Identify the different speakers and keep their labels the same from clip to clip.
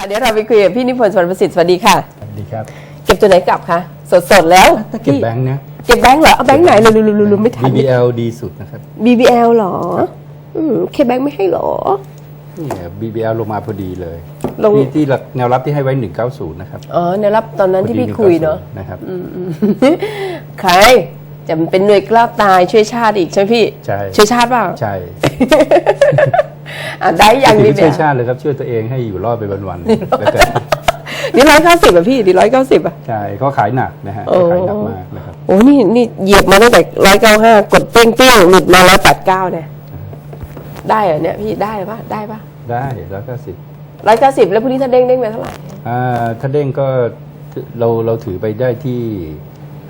Speaker 1: ค่ะเดี๋ยวเราไปคุยกับพี่นิพนธ์สวรรณประสิทธิ์สวัสดีค่ะ
Speaker 2: สวัสดีครับ
Speaker 1: เก็บตัวไหนกลับคะสดสดๆแล้ว
Speaker 2: เก็บแบงค์นะ
Speaker 1: เก็บแบงค์เหรอ เอาแบงค์ไหนลืมลืมลืมลืมไม่ทัน
Speaker 2: BBL ดีสุดนะครับ
Speaker 1: BBL เหรอ อืมเคแบงค์ไม่ให้เหรอ
Speaker 2: นี่ BBL ลงมาพอดีเลย
Speaker 1: ลง
Speaker 2: ที่ที่หลักแนวรับที่ให้ไว้ 190 นะครับ
Speaker 1: อ๋อแนวรับตอนนั้นที่พี่คุยเนาะ
Speaker 2: 190นะครับ
Speaker 1: ใคร จะเป็นหน่วยกล้าตายช่วยชาติอีกใช่ไหมพี่
Speaker 2: ใช่
Speaker 1: ช่วยชาติเปล่า
Speaker 2: ใช่
Speaker 1: อะได้ยัง
Speaker 2: ถื
Speaker 1: ดี
Speaker 2: อ
Speaker 1: แบ
Speaker 2: ช่วย
Speaker 1: บ
Speaker 2: ชาติเลยครับช่วยตัวเองให้อยู่รอดไปวันๆแล้วก็
Speaker 1: นี่ร้อยเก้าสิบอะพี่ดีร้อยเก้าสิบอะ
Speaker 2: ใช่เขาขายหนักนะฮะ
Speaker 1: โอ้
Speaker 2: เขาขายหนักมากนะครับ
Speaker 1: โอ้นี่นี่เหยียบมาตั้งแต่ร้อยเก้าห้ากดเป้งเปี้ยงหลุดมาร้อยแปดเก้าเนี่ยได้เหรอเนี่ยพี่ได้ปะได้ปะ
Speaker 2: ได้แล้วก็สิบ
Speaker 1: ร้อยเก้าสิบแล้วพรุ่งนี้ถ้าเด้งเด้งไปเท่าไหร่
Speaker 2: อ่าถ้าเด้งก็เราเราถือไปได้ที่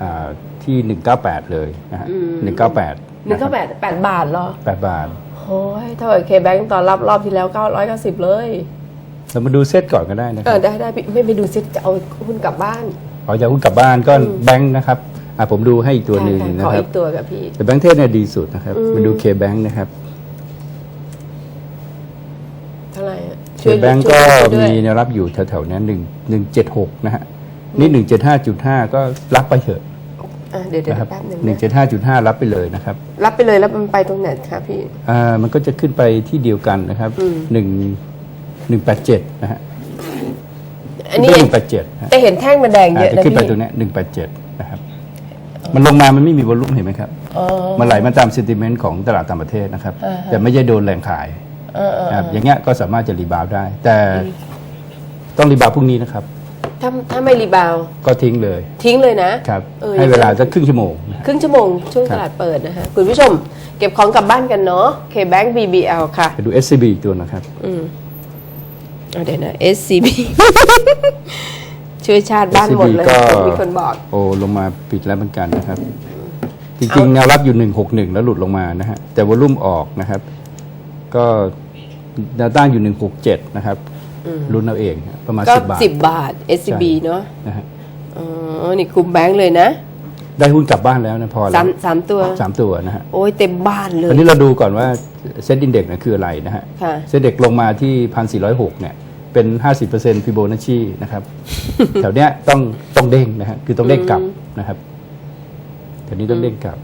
Speaker 2: อ่า ที่ 198 เลยนะฮะ198
Speaker 1: หนึ่งเก้าแปดแปดบาทเหรอ
Speaker 2: 8บาท
Speaker 1: โอ้ยเท่ากับเคแบงตอนรับรอบที่แล้วเก้าร้อยเก้าสิบเลย
Speaker 2: เรามาดูเซตก่อนก็ได้นะค
Speaker 1: เอ
Speaker 2: รั
Speaker 1: อบได้ได้พี่ไม่ไปดูซิจะเอาหุ้นกลับบ้าน
Speaker 2: ขอจะหุ้นกลับบ้านก็แบงค์นะครับอะผมดูให้อีกตัวหนึ่ง
Speaker 1: ค่ะ
Speaker 2: นะ
Speaker 1: ขอ
Speaker 2: ครั
Speaker 1: อี
Speaker 2: บ
Speaker 1: กตัวกับพี่
Speaker 2: แต่แบงค์เทศเนี่ยดีสุดนะครับมาดูเคแบงค์นะครับ
Speaker 1: เท่าไหร่อะ
Speaker 2: เคแบงค์
Speaker 1: ช่
Speaker 2: ก็
Speaker 1: วยด้วย
Speaker 2: มีแนวรับอยู่แถวๆนี้หนึ่งหนึ่งเจ็ดหกนะฮะนี่หนึ่งเจ็ดห้าจุดห้าก็รับไปเถอะ
Speaker 1: อะเดี๋ยวเดี๋ยว
Speaker 2: นะครับ
Speaker 1: แป๊บหนึ่ง
Speaker 2: หนึ่ง
Speaker 1: นะ
Speaker 2: เจ็ดห้าจุดห้ารับไปเลยนะครับ
Speaker 1: รับไปเลยแล้วมันไปตรงไหนคะพี่
Speaker 2: อ่ามันก็จะขึ้นไปที่เดียวกันนะครับหนึ่งหนึ่งแปดเจ็ดนะฮะ
Speaker 1: อันนี้
Speaker 2: หนึ่งแปดเจ็ด
Speaker 1: แต่เห็นแท่งมันแดงเยอะ
Speaker 2: จะ
Speaker 1: นะ
Speaker 2: ขึ้นไป
Speaker 1: พี่
Speaker 2: ตรงเนี้หนึ่งแปดเจ็ดนะครับ มันลงมามันไม่มีวอลลุ่มเห็นไหมครับ
Speaker 1: อ๋อ
Speaker 2: มันไหลมาตามเซนติเมนต์ของตลาดต่างประเทศนะครับ
Speaker 1: อ่าฮะ
Speaker 2: แต่ไม่ใช่โดนแรงขาย
Speaker 1: เออเออ
Speaker 2: นะครับอย่างเงี้ยก็สามารถจะรีบาวด์ได้ แต่ต้องรีบาวด์พรุ่งนี้นะครับ
Speaker 1: ถ้าถ้าไม่รีบาวด์
Speaker 2: ก็ทิ้งเลย
Speaker 1: ทิ้งเลยนะ
Speaker 2: ครับ
Speaker 1: เออ
Speaker 2: ให้เวลาสักครึ่งชั่วโมงนะ
Speaker 1: ครึ่งชั่วโมงช่วง
Speaker 2: ครั
Speaker 1: ต
Speaker 2: บ
Speaker 1: ลาดเปิดนะคะคุณผู้ชมเก็บของกลับบ้านกันเนาะ K-Bank BBL ค่ะ
Speaker 2: ไปดู SCB อีกตัวนะครับ
Speaker 1: เอาเดี๋ยวนะ SCB ช่วยชาติบ้านหมดเลย
Speaker 2: SCB ก็
Speaker 1: มีคนบอก
Speaker 2: โอ้ลงมาปิดแล้วเหมือนกันนะครับ จริงๆ แนวรับอยู่ 161 แล้วหลุดลงมานะฮะแต่วอลลุ่มออกนะครับ ก็แนวต้านอยู่ 167 นะครับ รุ่นเอาเองฮะประมาณ
Speaker 1: ก็
Speaker 2: 10บาท
Speaker 1: สิบบาท SCB
Speaker 2: ใช่
Speaker 1: เนาะ
Speaker 2: นะฮะ
Speaker 1: อ๋อนี่คุมแบงค์เลยนะ
Speaker 2: ได้หุ้นกลับบ้านแล้วนะพอแล้
Speaker 1: สาวมสามตัว
Speaker 2: สามตัวนะฮะ
Speaker 1: โอ้ยเต็มบ้านเล
Speaker 2: วัน
Speaker 1: ย
Speaker 2: นี้เราดูก่อนว่าเซ็ตอินเด็กซ์นะคืออะไรนะฮะ
Speaker 1: ค่ะ
Speaker 2: เซ็ตเด็กลงมาที่1,406เนี่ยเป็น 50%ฟิโบนัชชีนะครับแถวเนี้ยต้องต้องเด้งนะฮะคือต้องเด้งกลับนะครับแถวนี้ต้องเด้งกลับ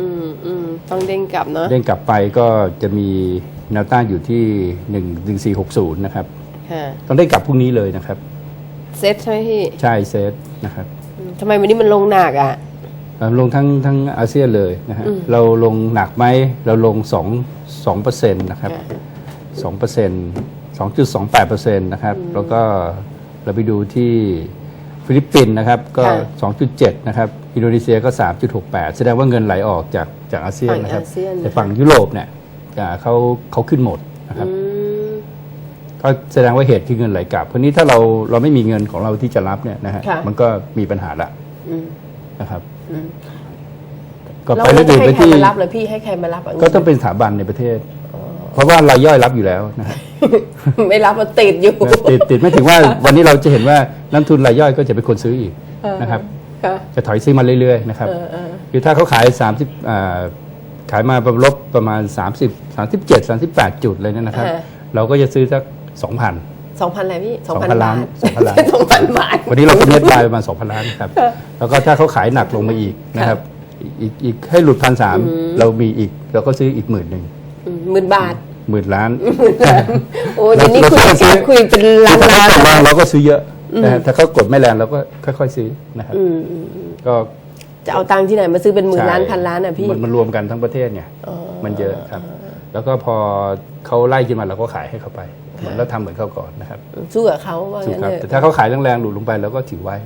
Speaker 1: อืมอืมต้องเด้งกลับเนาะ
Speaker 2: เด้งกลับไปก็จะมี แนวต้านอยู่ที่1 1460นะครับ
Speaker 1: ค่ะ
Speaker 2: ต้องเด้งกลับพรุ่งนี้เลยนะครับ
Speaker 1: เซ็ตใช่ไหมพี่
Speaker 2: ใช่เซตนะครับ
Speaker 1: อืมทำไมวันนี้มันลงหนักอะ
Speaker 2: เอ่อลงทั้งทั้งอาเซียนเลยนะฮะเราลงหนักไหมเราลง2 2เปอร์เซ็นต์นะครับ
Speaker 1: ค่ะ
Speaker 2: 2เปอร์เซ็นต์2.28เปอร์เซ็นต์นะครับแล้วก็เราไปดูที่ฟิลิปปินส์นะครับก็
Speaker 1: ค่ะ
Speaker 2: 2.7 นะครับ อินโดนีเซียก็ 3.68 แสดงว่าเงินไหลออกจากจากอาเซียนนะครับ
Speaker 1: ฝั่งอาเซียน
Speaker 2: แต่ฝั่งยุโรปเนี่ยอ่า เขาเขาขึ้นหมดนะครับ
Speaker 1: อืม
Speaker 2: ก็แสดงว่าเหตุคือเงินไหลกลับคราวนี้ถ้าเราเราไม่มีเงินของเราที่จะรับเนี่ยนะฮะ
Speaker 1: ค่ะ
Speaker 2: มันก็มีปัญหาละ
Speaker 1: อืม
Speaker 2: นะครับ
Speaker 1: อืม
Speaker 2: ก็
Speaker 1: แล้ว
Speaker 2: ไป
Speaker 1: เรา
Speaker 2: เรื่
Speaker 1: จะ
Speaker 2: อยๆ
Speaker 1: ให้
Speaker 2: ไป
Speaker 1: ใคร
Speaker 2: ที่
Speaker 1: มารับเหรอพี่ให้ใครมารับะ
Speaker 2: ก็ต้องเป็นสถาบันในประเทศ เพราะว่ารายย่อยรับอยู่แล้วนะฮะ
Speaker 1: ไม่รับมันติดอยู่
Speaker 2: ติดติดไม่ถึงว่าวันนี้เราจะเห็นว่านักทุนรายย่อยก็จะเป็นคนซื้ออีกนะครับ
Speaker 1: ค่ะ
Speaker 2: จะถอยซื้อมาเรื่อยๆนะครับ
Speaker 1: เออเออ
Speaker 2: คือถ้าเขาขาย 30อ่า ขายมาประลบประมาณ 30 37 38 จุดเลยเนยนะครับ เราก็จะซื้อสัก 2,000
Speaker 1: สองพันอะไรพี่สองพัน
Speaker 2: 2,000
Speaker 1: บา
Speaker 2: ล้า
Speaker 1: ท
Speaker 2: น2,000ล้าน
Speaker 1: สองพันบาท
Speaker 2: วันนี้เราก็เน็ตบายประมาณ 2,000 ล้านครับ แล้วก็ถ้าเขาขายหนักลงมาอีกนะครับ อีกอีกให้หลุดพันสามเรามีอีกเราก็ซื้ออีกหมื่นหนึ่ง
Speaker 1: อืมหมื่นบาท
Speaker 2: หมื่นล้าน
Speaker 1: โอ้เดี๋ยวนี้คุย
Speaker 2: เราซื้อ
Speaker 1: คุยเป็นล้าน
Speaker 2: ถ้า
Speaker 1: ล้าน
Speaker 2: เขากดแรงเราก็ซื้อเยอะนะฮะถ้าเขากดไม่แรงเราก็ค่อย ๆ ซื้อนะครับ
Speaker 1: อืมอืม
Speaker 2: ก็
Speaker 1: จะเอาตังค์ที่ไหนมาซื้อเป็นหมื่นล้าน
Speaker 2: ใช่
Speaker 1: พันล้านอะพี่
Speaker 2: มันมันรวมกันทั้งประเทศไงมันเยอะครับ แล้วก็พอเขาไล่ขึ้นมาเราก็ขายให้เขาไป เหมือนเราทำเหมือนเขาก่อนนะครับ
Speaker 1: สู้กับเขาว่า
Speaker 2: ถูก
Speaker 1: งั้น
Speaker 2: ครับ
Speaker 1: เลย
Speaker 2: แต่ถ้าเขาขายแรงๆหลุดลงไปเราก็ถือไว้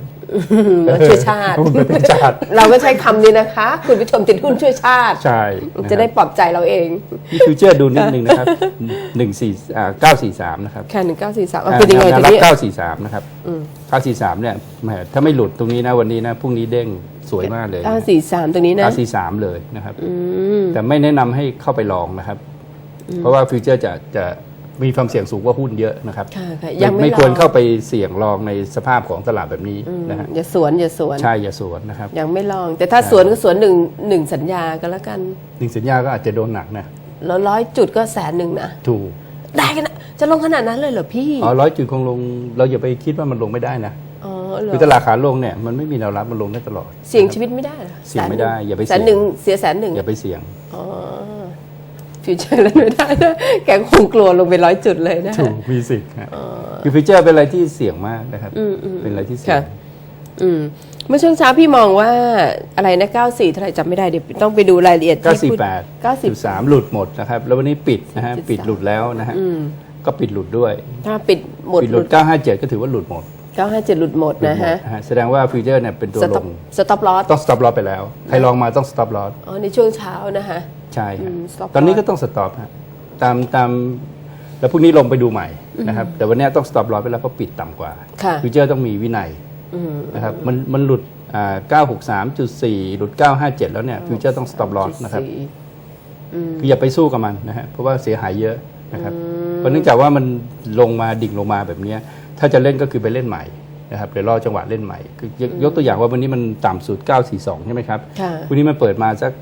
Speaker 1: มาช่วยชาติ
Speaker 2: มันเป็นชาติ
Speaker 1: เราก็ใช้คำนี้นะคะ คุณผู้ชมติดหุ้นช่วยชาติ
Speaker 2: ใช่
Speaker 1: จะได้ปลอบใจเราเอง
Speaker 2: นี่ฟิวเจอร์ดูนิดนึงนะครับหนึ่งสี่อ่าเก้าสี่สามนะครับ
Speaker 1: แค่หนึ่งเก้าสี่สาม
Speaker 2: อ่า
Speaker 1: เป็นยังไง
Speaker 2: แน
Speaker 1: ที
Speaker 2: วรับ
Speaker 1: นี้
Speaker 2: เก้าสี่สามนะครับเก้าสี่สามเนี่ยแหมถ้าไม่หลุดตรงนี้นะวันนี้นะพรุ่งนี้เด้งสวยมากเลย
Speaker 1: เก้าสี่สามตรงนี้นะ
Speaker 2: เก้าสี่สามเลยนะครับ
Speaker 1: อืม
Speaker 2: แต่ไม่แนะนำให้เข้าไปลองนะครับ เพราะว่าฟิวเจอร์จะจะ มีความเสี่ยงสูงกว่าหุ้นเยอะนะครับ
Speaker 1: ค่ะค่ะ
Speaker 2: ไม่
Speaker 1: ยังไม่
Speaker 2: ไม่ควร
Speaker 1: ลอง
Speaker 2: เข้าไปเสี่ยงลองในสภาพของตลาดแบบนี้นะฮะ
Speaker 1: อย่าสวนอย่าสวน
Speaker 2: ใช่อย่าสวนนะครับ
Speaker 1: ยังไม่ลอง แต่ถ้าสวนก็สวนหนึ่งหนึ่งสัญญาก็แล้วกัน
Speaker 2: หนึ่งสัญญาก็อาจจะโดนหนักนะ
Speaker 1: แล้วร้อยจุดก็แสนหนึ่งนะ
Speaker 2: ถูก
Speaker 1: ได้กันนะจะลงขนาดนั้นเลยเหรอพี่
Speaker 2: อ๋อร้อยจุดคงลง เราอย่าไปคิดว่ามันลงไม่ได้นะ
Speaker 1: อ๋อเหรอ
Speaker 2: คือตลาดขาลงเนี่ยมันไม่มีแนวรับมันลงได้ตลอด
Speaker 1: เสี่ยงชีวิตไม่ได้หรอ
Speaker 2: เสี่ยงไม่ได้อย่าไป
Speaker 1: แสน
Speaker 2: เสี่ยง
Speaker 1: หนึ่งเสียแสนหนึ่ง
Speaker 2: อย่าไปเสี่ยง
Speaker 1: อ๋อ ฟิวเจอร์แล้วไม่ได้นะแกคงกลัวลงไปร้อยจุดเลยนะ
Speaker 2: ถูกมีสิทธิ์ฮะคือฟิวเจอร์เป็นอะไรที่เสี่ยงมากนะครับ
Speaker 1: อืมอืม
Speaker 2: เป็นอะไรที่เสี่ย
Speaker 1: ค่ะ
Speaker 2: ง
Speaker 1: อืมเมื่อช่วงเช้าพี่มองว่าอะไรนะ 94เท่าไหร่จำไม่ได้เดี๋ยวต้องไปดูรายละเอียดที่พูด
Speaker 2: 948
Speaker 1: 90
Speaker 2: 3หลุดหมดนะครับ แล้ววันนี้ปิดนะฮะ
Speaker 1: 10.3
Speaker 2: ปิดหลุดแล้วนะฮะก็ปิดหลุดด้วย
Speaker 1: ถ้าปิดหมด
Speaker 2: ปิด
Speaker 1: ห
Speaker 2: ห
Speaker 1: ลุ
Speaker 2: ลุ
Speaker 1: ด
Speaker 2: ด957 ก็ถือว่าหลุดหมด
Speaker 1: 957 หลุดหมด
Speaker 2: หลุด
Speaker 1: นะ
Speaker 2: หมด
Speaker 1: ฮะ
Speaker 2: นะฮะแสดงว่าฟิวเจอร์เนี่ยเป็นตัว
Speaker 1: ส
Speaker 2: ล
Speaker 1: ต็อป
Speaker 2: ง
Speaker 1: สต็อปลอส
Speaker 2: ต้อง stop loss ไปแล้ว ใครลองมาต้อง stop loss
Speaker 1: อ๋อในช่วงเช้านะคะ
Speaker 2: ใช่
Speaker 1: ครับ
Speaker 2: ตอนนี้ก็ต้องสต็อปครับตามตามแล้วพรุ่งนี้ลงไปดูใหม่นะครับ แต่วันนี้ต้องสต็อปลอไปแล้วเพราะปิดต่ำกว่า
Speaker 1: ค่ะ
Speaker 2: ฟิวเจอร์ต้องมีวินัยนะครับมันมันหลุด963.4 หลุด 957 แล้วเนี่ยฟิวเจอร์ต้องสต็อปลอนะครับคืออย่าไปสู้กับมันนะฮะเพราะว่าเสียหายเยอะนะครับเพราะเนื่องจากว่ามันลงมาดิ่งลงมาแบบเนี้ยถ้าจะเล่นก็คือไปเล่นใหม่นะครับเดี๋ยวรอจังหวะเล่นใหม่คือยกตัวอย่างว่าวันนี้มันต่ำสุด 942 ใช่ไหมครับ
Speaker 1: ค่ะ
Speaker 2: วันนี้มันเปิดมาสัก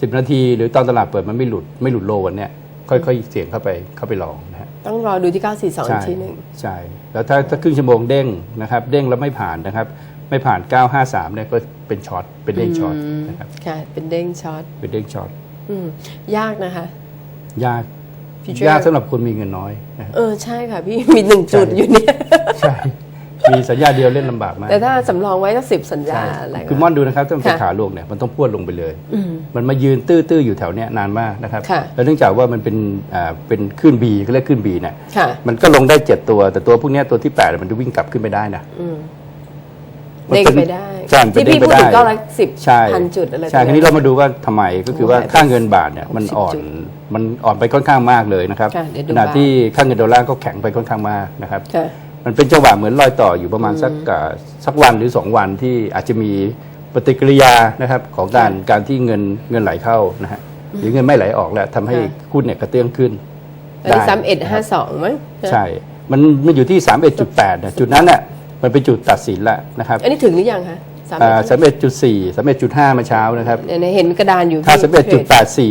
Speaker 2: สิบนาที หรือตอนตลาดเปิดมันไม่หลุดไม่หลุดโลวันเนี้ยค่อยๆเสี่ยงเข้าไปเข้าไปลองนะฮะ
Speaker 1: ต้องรอดูที่ 942อีกทีหนึ่ง
Speaker 2: ใช่แล้วถ้าถ้าครึ่งชั่วโมงเด้งนะครับเด้งแล้วไม่ผ่านนะครับไม่ผ่านเก้าห้าสามเนี่ยก็เป็นช็อตเป็นเด้งช็อตนะครับ
Speaker 1: ค่ะเป็นเด้งช็อต
Speaker 2: เป็นเด้งช็อต
Speaker 1: ยากนะคะ
Speaker 2: ยากยากสำหรับคนมีเงินน้อย
Speaker 1: เออใช่ค่ะพี่มีหนึ่งจุดอยู่เนี่ย
Speaker 2: ใช่ มีสัญญาเดียวเล่นลำบากมาก
Speaker 1: แต่ถ้าสำรองไว้ก็สิบสัญญา
Speaker 2: ใช่
Speaker 1: อะไรก็
Speaker 2: คือม่อนดูนะครับถ้ามันเป็น
Speaker 1: ค่ะ
Speaker 2: ขาลงเนี่ยมันต้องพรวดลงไปเลย มันมายืนตื้อๆอยู่แถวเนี้ยนานมากนะครับ
Speaker 1: ค่ะ
Speaker 2: แล้วเนื่องจากว่ามันเป็นอ่าเป็นขึ้นบีเขาเรียกขึ้นบีเนี่ย
Speaker 1: ค่ะ
Speaker 2: มันก็ลงได้เจ็ดตัว แต่ตัวพวกเนี้ยตัวที่แปดมันจะวิ่งกลับขึ้นไปได้นะ
Speaker 1: เด้งไปได้
Speaker 2: ใช่มันเป็น
Speaker 1: ที่พี่
Speaker 2: เด้งไป
Speaker 1: พูดถึง
Speaker 2: ได้
Speaker 1: เก้าร้อยสิบ
Speaker 2: ใช่
Speaker 1: พันจุดอะไร
Speaker 2: ใช่
Speaker 1: ตง
Speaker 2: ทีนี้เรามาดูว่าทำไมก็คือว่า
Speaker 1: โอ้โห
Speaker 2: ค่าเงินบาทเนี่ยมัน
Speaker 1: 60
Speaker 2: อ่อน
Speaker 1: จุด
Speaker 2: มันอ่อนไปค่อนข้างมากเลยนะครับ
Speaker 1: ค่ะเดี๋ยวดู
Speaker 2: ขณะ
Speaker 1: บ้าง
Speaker 2: ที่ค่าเงินดอลลาร์ก็แข็งไปค่อนข้างมากนะครับ
Speaker 1: ค่ะ
Speaker 2: มันเป็นจังหวะเหมือนรอยต่ออยู่ประมาณสักอ่าสักวันหรือ 2 วันที่อาจจะมีปฏิกิริยานะครับของการการที่เงินเงินไหลเข้านะฮะหรือเงินไม่ไหลออกแล้วทำให้
Speaker 1: ค่ะ
Speaker 2: หุ้นเนี่ยกระเตื้องขึ้น
Speaker 1: อันนี้สามเอ็ดห้าสองมั้ง
Speaker 2: ใช่ มันมันอยู่ที่31.8นะจุดนั้นน่ะมันเป็นจุดตัดสินแล้วนะครับ
Speaker 1: อันนี้ถึงหรือยังคะสาม
Speaker 2: อ่า
Speaker 1: เอ็ด
Speaker 2: 31.4 31.5เมื่อเช้านะครับ
Speaker 1: เนี่ยเห็นกระดานอยู่
Speaker 2: ถ้า
Speaker 1: พี่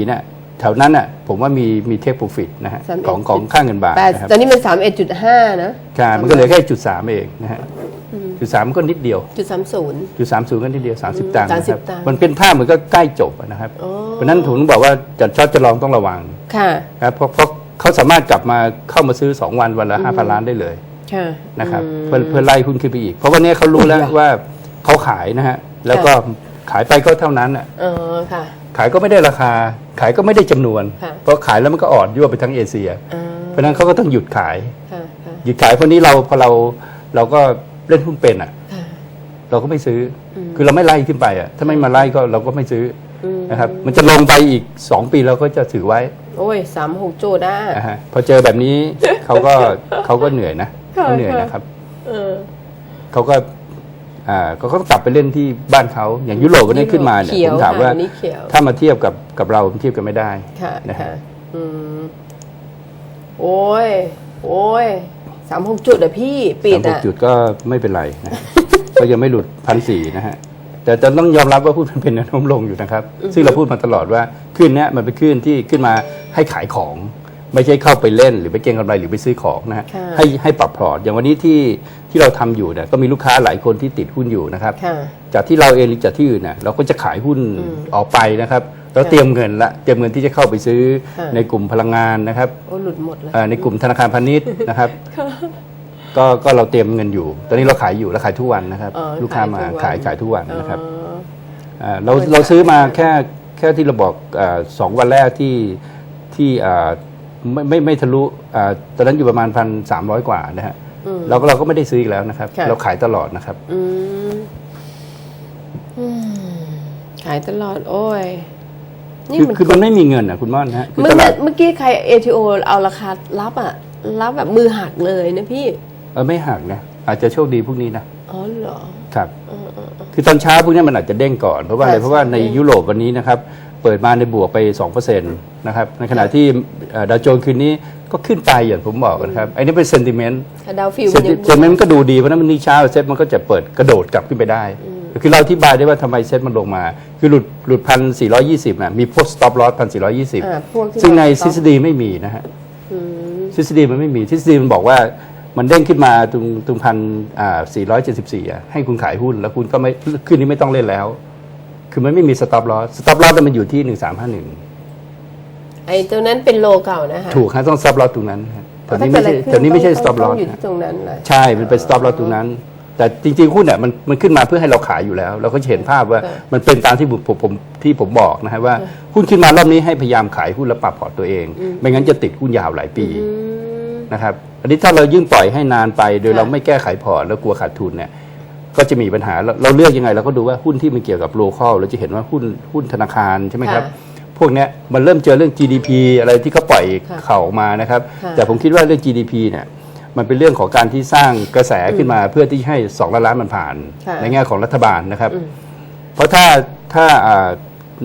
Speaker 2: 31.84เนี่ย แถวนั้นน่ะผมว่ามีมีเทคโปรฟิตนะฮะ
Speaker 1: 31
Speaker 2: ของของค่าเงินบาท
Speaker 1: แต่
Speaker 2: นะครับ
Speaker 1: ตอนนี้มันสามเอ็ดจุดห้านะ
Speaker 2: ใช่มันก็เหลือแค่จุดสามเองนะฮะจุดสามก็นิดเดียว
Speaker 1: จุดสามศูนย์
Speaker 2: จุดสามศูนย์ก็นิดเดียวสามสิบตังค์นะครั
Speaker 1: 30ตังค์
Speaker 2: มันเป็นภาพเหมือนก็ใกล้จบอะนะครับ
Speaker 1: อ๋อ
Speaker 2: เพราะฉะนั้นผมถึงบอกว่าจะช็อตจะลองต้องระวัง
Speaker 1: ค่ะ
Speaker 2: นะครับเพราะเพราะเขาสามารถกลับมาเข้ามาซื้อ 2 วันวันละห้าพันล้านได้เลย
Speaker 1: ค่ะ
Speaker 2: นะครับ
Speaker 1: อืม
Speaker 2: เพื่อเพื่อไล่หุ้นขึ้นไปอีก เพราะวันนี้เขารู้แล้ว
Speaker 1: อุ๊ย
Speaker 2: ว่าเขาขายนะฮะ แล้วก็ขายไปก็เท่านั้นอะ
Speaker 1: เออค่ะ
Speaker 2: ขายก็ไม่ได้ราคา ขายก็ไม่ได้จำนวน
Speaker 1: ค่ะ
Speaker 2: เพราะขายแล้วมันก็อ่อนยั่วไปทั้งเอเชีย
Speaker 1: เออ
Speaker 2: เพราะฉะนั้นเขาก็ต้องหยุดขาย
Speaker 1: ค่ะค่ะ
Speaker 2: หยุดขายเพราะนี้เราพอเราเราก็เล่นหุ้นเป็นอะ
Speaker 1: ค่ะ
Speaker 2: เราก็ไม่ซื้ออคือเราไม่ไล่ขึ้นไปอะถ้าไม่มาไล่ก็เราก็ไม่ซื้ออ
Speaker 1: ม
Speaker 2: นะครับ มันจะลงไปอีก 2 ปีเราก็จะถือไว้
Speaker 1: โอ้ยสามหกจุดอะ
Speaker 2: นะฮะพอเจอแบบนี้ เขาก็เขาก็เหนื่อยนะ
Speaker 1: ค่ะ
Speaker 2: เขาเหนื่อย
Speaker 1: ค่ะ
Speaker 2: นะครับ
Speaker 1: เออ
Speaker 2: เขาก็ อ่าเขาก็ต้องกลับไปเล่นที่บ้านเขาอย่างยุโรปวันนี้ขึ้นมาเนี่ย
Speaker 1: เขียว
Speaker 2: ผมถาม
Speaker 1: ค่ะ
Speaker 2: ว่า
Speaker 1: วันนี้เขียว
Speaker 2: ถ้ามาเทียบกับกับเราเทียบกันไม่ได้
Speaker 1: ค่ะ
Speaker 2: นะฮะ
Speaker 1: ค่ะอืมโอ้ย โอ้ยสามหกจุดอะพี่ปิด
Speaker 2: สามหก
Speaker 1: อะ
Speaker 2: จุดก็ไม่เป็นไรนะก็ยังไม่หลุดพันสี่นะฮะแต่แต่ต้องยอมรับว่าพูดมันเป็นแนวโน้มลงอยู่นะครับ ซึ่งเราพูดมาตลอดว่าขึ้นเนี้ยมันเป็นขึ้นที่ขึ้นมาให้ขายของ ไม่ใช่เข้าไปเล่นหรือไปเก็งกำไรหรือไปซื้อของนะฮะ
Speaker 1: ค่ะ
Speaker 2: ให้ให้ปรับพอร์ตอย่างวันนี้ที่ ที่เราทำอยู่เนี่ยก็มีลูกค้าหลายคนที่ติดหุ้นอยู่นะครับ
Speaker 1: ค่ะ
Speaker 2: จากที่เราเองหรือจากที่อื่นน่ะเราก็จะขายหุ้นออกไปนะครับเราเตรียมเงินละเตรียมเงินที่จะเข้าไปซื้อ
Speaker 1: ค่ะ
Speaker 2: ในกลุ่มพลังงานนะครับ
Speaker 1: โอ้หลุดหมดเลย
Speaker 2: เอ่อในกลุ่มธนาคารพาณิชย์นะครับก็ก็เราเตรียมเงินอยู่ ตอนนี้เราขายอยู่แล้วขายทุกวันนะครับ
Speaker 1: อ๋อ
Speaker 2: ลูกค้ามา
Speaker 1: ขายทุกวัน
Speaker 2: ขายขายทุกวันนะครับ
Speaker 1: อ๋อ
Speaker 2: อ่าเราเราซื้อมาแค่แค่ที่เราบอกอาสองวันแรกที่ที่อ่าไม่ไม่ไม่ทะลุอ่าตอนนั้นอยู่ประมาณพันสามร้อยกว่านะฮะ เราก็เราก็ไม่ได้ซื้ออีกแล้วนะครับ
Speaker 1: ค่ะ
Speaker 2: เราขายตลอดนะครับ
Speaker 1: อืมอืมขายตลอด โอ้ย นี่
Speaker 2: คือ
Speaker 1: มัน
Speaker 2: คือมันไม่มีเงินอะคุณม่อนฮะคือ
Speaker 1: เมื่อ
Speaker 2: ตลาด
Speaker 1: เมื่อกี้ใคร ATO เอาราคารับอะรับแบบมือหักเลยนะพี่
Speaker 2: เออไม่หักนะอาจจะโชคดีพวกนี้นะ
Speaker 1: อ๋อเหรอ
Speaker 2: ครับคือตอนเช้าพวกนี้มันอาจจะเด้งก่อนเพราะว่าอะไร
Speaker 1: ค่ะ
Speaker 2: เพราะว่าใน
Speaker 1: เด้ง
Speaker 2: ยุโรปวันนี้นะครับ เปิดมาในบวกไป2%นะครับในขณะที่เอ่อดาวโจนส์คืนนี้ ก็ขึ้นไปอย่างผมบอกนะครับไอ้นี่เป็นเซนติเมนต์
Speaker 1: ถ้าดาวฟิล
Speaker 2: เซ
Speaker 1: มันน
Speaker 2: ติ
Speaker 1: ยัง
Speaker 2: เซนติเมนต์มันก็ดูดีเพราะฉะนั้นมันนี่เช้าเซ็ตมันก็จะเปิดกระโดดกลับขึ้นไปได้ คือเราอธิบายได้ว่าทำไมเซ็ตมันลงมา คือหลุดหลุดพันสี่ร้อยี่สิบนะมีพวกสต็อปลอสพันสี่ร้อยี่สิบ
Speaker 1: อ่าพวกที่
Speaker 2: ซึ่งใน
Speaker 1: เรา
Speaker 2: ทฤษฎีไม่มีนะฮะ
Speaker 1: อืม
Speaker 2: ทฤษฎีมันไม่มีทฤษฎีมันบอกว่ามันเด้งขึ้นมาตรงตรงพันอ่าสี่ร้อยเจ็ดสิบสี่อะให้คุณขายหุ้น แล้วคุณก็ไม่ขึ้นนี้ไม่ต้องเล่นแล้ว คือมันไม่มีสต็อปลอสสต็อปลอสมันอยู่ที่หนึ่งสามห้าหนึ่ง
Speaker 1: ไอ้ตัวนั้นเป็นโลเก่านะคะ
Speaker 2: ถูกฮะต้องสต็อปลอสตรงนั้นฮะแถวนี้
Speaker 1: ถ้า
Speaker 2: ไม่
Speaker 1: เกิด
Speaker 2: ใช่
Speaker 1: อะไรขึ้
Speaker 2: แถวนี้ไม่ใช่ส
Speaker 1: ต้
Speaker 2: ต็
Speaker 1: อ
Speaker 2: องปลอ
Speaker 1: ต้
Speaker 2: ส
Speaker 1: งอยู่ที่ตรงนั้นแหละ
Speaker 2: ใช่มันเป็นสต็อปลอสตรงนั้น แต่จริงๆหุ้นเนี่ยมันมันขึ้นมาเพื่อให้เราขายอยู่แล้ว เราก็จะเห็นภาพว่า
Speaker 1: ค่ะ
Speaker 2: มันเป็นตามที่ผมผมผมที่ผมบอกนะฮะว่าหุ้นขึ้นมารอบนี้ให้พยายามขายหุ้นแล้วปรับพอร์ตตัวเอง ไม่งั้นจะติดหุ้นยาวหลายปี
Speaker 1: อืม
Speaker 2: นะครับอันนี้ถ้าเรายิ่งปล่อยให้นานไป โดย
Speaker 1: ค่ะ
Speaker 2: เราไม่แก้ไขพอร์ตแล้วกลัวขาดทุนเนี่ยก็จะมีปัญหาเราเราเลือกยังไงเราก็ดูว่าหุ้นที่มันเกี่ยวกับโลคอลเราจะเห็นว่าหุ้นหุ้นธนาคารใช่ไหมครับ พวกเนี้ยมันเริ่มเจอเรื่อง GDP อะไรที่เขาปล่อย
Speaker 1: ค่ะ
Speaker 2: เข่าออกมานะครับ
Speaker 1: ค่ะ
Speaker 2: แต่ผมคิดว่าเรื่อง GDP เนี่ยมันเป็นเรื่องของการที่สร้างกระแสขึ้นมาเพื่อที่ให้2ล้านล้านมันผ่าน
Speaker 1: ค่ะ
Speaker 2: ในแง่ของรัฐบาลนะครับ
Speaker 1: อืม
Speaker 2: เพราะถ้าถ้าอ่า